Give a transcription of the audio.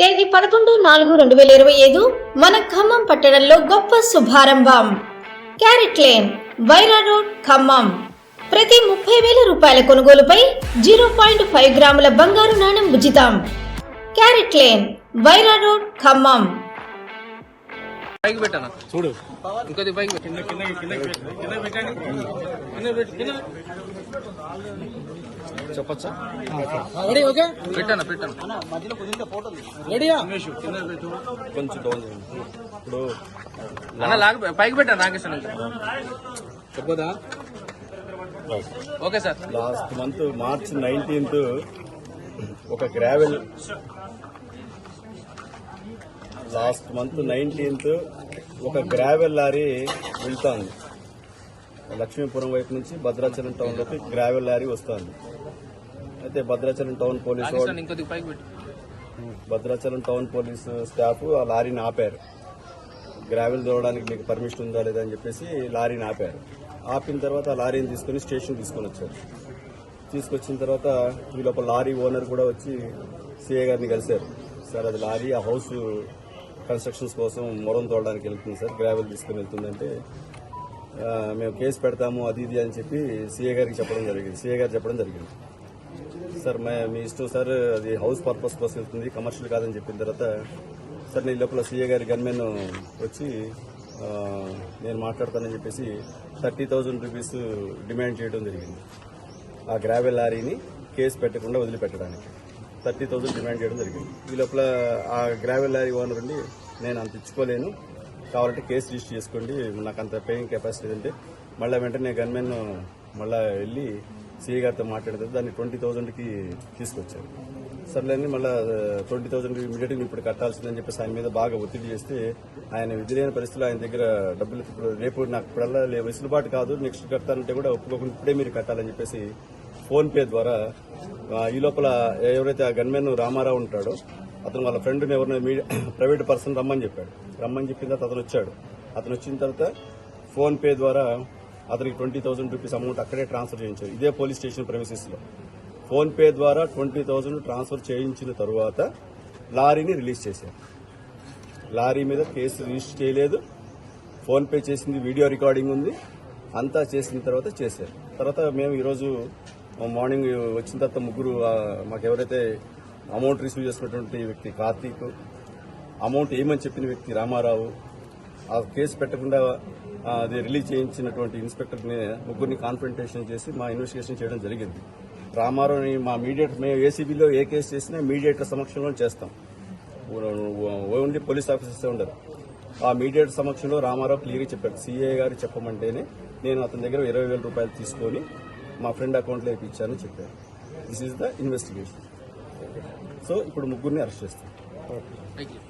తేదీ పదకొండు నాలుగు రెండు వేల ఇరవై ఐదు మన ఖమ్మం పట్టణంలో గొప్ప శుభారంభం. CaratLane Wyra road Khammam. ప్రతి ముప్పై వేల రూపాయల కొనుగోలుపై జీరో పాయింట్ ఫైవ్ గ్రాముల బంగారు నాణెం ఉచితం. CaratLane Wyra road Khammam. పైకి పెట్టానా? చూడు. చెప్పచ్చా? Ready okay? పెట్టానా పెట్టాను? రెడీయా? కింద పెట్టు. కొంచెం డౌన్ ఇప్పుడు అన్న లాగ పైకి పెట్టాను Nageswara చెప్పదా okay sir. Last month March nineteenth ఒక గ్రావెల్. లాస్ట్ మంత్ నైన్టీన్త్ ఒక గ్రావెల్ లారీ వెళ్తోంది. లక్ష్మీపురం వైపు నుంచి భద్రాచలం టౌన్లోకి గ్రావెల్ లారీ వస్తోంది. అయితే Bhadrachalam town police Bhadrachalam town police staff ఆ లారీని ఆపారు. గ్రావెల్ దోవడానికి మీకు పర్మిషన్ ఉందా లేదా అని చెప్పేసి లారీని ఆపారు. ఆపిన తర్వాత ఆ లారీని తీసుకుని స్టేషన్ తీసుకొని వచ్చారు. తీసుకొచ్చిన తర్వాత ఈ లోపల లారీ ఓనర్ కూడా వచ్చి సిఏ గారిని కలిశారు. సార్ అది లారీ ఆ హౌస్ కన్స్ట్రక్షన్స్ కోసం మొరం తోడడానికి వెళ్తుంది సార్. గ్రావెల్ తీసుకుని వెళ్తుందంటే మేము కేసు పెడతాము అది ఇది అని చెప్పి సిఏ గారికి చెప్పడం జరిగింది. సీఏ గారు చెప్పడం జరిగింది. సార్ మీ ఇష్టం సార్ అది హౌస్ పర్పస్ కోసం వెళ్తుంది కమర్షియల్ కాదని చెప్పిన తర్వాత సార్ నేను ఈ లోపల సీఏ గారి గన్మెన్ వచ్చి నేను మాట్లాడతానని చెప్పేసి థర్టీ థౌజండ్ రూపీస్ డిమాండ్ చేయడం జరిగింది. ఆ గ్రావెల్ లారీని కేసు పెట్టకుండా వదిలిపెట్టడానికి థర్టీ థౌజండ్ డిమాండ్ చేయడం జరిగింది. ఈ లోపల ఆ గ్రావెల్ లారీ ఓనర్ ఉండి నేను అంత ఇచ్చుకోలేను. కావాలంటే కేసు రిజిస్టర్ చేసుకోండి. నాకు అంత పేయింగ్ కెపాసిటీ ఉంటే మళ్ళీ వెంటనే గన్మెన్ మళ్ళీ వెళ్ళి సిఏ గారితో మాట్లాడితే దాన్ని ట్వంటీ థౌజండ్కి తీసుకొచ్చారు. సర్లేని మళ్ళీ ట్వంటీ థౌజండ్కి ఇమీడియట్గా ఇప్పుడు కట్టాల్సిందని చెప్పేసి ఆయన మీద బాగా ఒత్తిడి చేస్తే ఆయన విధిలేని పరిస్థితులు ఆయన దగ్గర డబ్బులు ఇప్పుడు రేపు నాకు ఇప్పుడల్లా వెసులుబాటు కాదు నెక్స్ట్ కట్టాలంటే కూడా ఒప్పుకోకుండా ఇప్పుడే మీరు కట్టాలని చెప్పేసి ఫోన్పే ద్వారా ఈ లోపల ఎవరైతే ఆ గన్మెన్ రామారావు ఉంటాడో అతను వాళ్ళ ఫ్రెండ్ని ఎవరినో మీడియా ప్రైవేట్ పర్సన్ రమ్మని చెప్పాడు. రమ్మని చెప్పిన తర్వాత అతను వచ్చాడు. అతను వచ్చిన తర్వాత ఫోన్పే ద్వారా అతనికి ట్వంటీ థౌసండ్ రూపీస్ అమౌంట్ అక్కడే ట్రాన్స్ఫర్ చేయించారు ఇదే పోలీస్ స్టేషన్ ప్రమిసెస్లో. ఫోన్పే ద్వారా ట్వంటీ థౌసండ్ ట్రాన్స్ఫర్ చేయించిన తర్వాత లారీని రిలీజ్ చేశారు. లారీ మీద కేసు రిజిస్టర్ చేయలేదు. ఫోన్పే చేసింది వీడియో రికార్డింగ్ ఉంది. అంతా చేసిన తర్వాత చేశారు. తర్వాత మేము ఈరోజు మార్నింగ్ వచ్చిన తర్వాత ముగ్గురు మాకు ఎవరైతే అమౌంట్ రిసీవ్ చేసుకున్నటువంటి వ్యక్తి కార్తీక్ అమౌంట్ ఏమని చెప్పిన వ్యక్తి రామారావు ఆ కేసు పెట్టకుండా అది రిలీజ్ చేయించినటువంటి ఇన్స్పెక్టర్ని ముగ్గురిని కాన్ఫరంటేషన్ చేసి మా ఇన్వెస్టిగేషన్ చేయడం జరిగింది. రామారావుని మా మీడియేటర్ మేము ఏసీబీలో ఏ కేసు చేసినా మీడియేటర్ సమక్షంలో చేస్తాం. ఓన్లీ పోలీస్ ఆఫీసర్సే ఉండరు. ఆ మీడియేటర్ సమక్షంలో రామారావు క్లియర్గా చెప్పారు సీఏ గారు చెప్పమంటేనే నేను అతని దగ్గర ఇరవై వేల రూపాయలు తీసుకొని మా ఫ్రెండ్ అకౌంట్లో ఇప్పించానని చెప్పారు. This is the investigation so ఇప్పుడు ముగ్గురిని అరెస్ట్ చేస్తాం. Thank you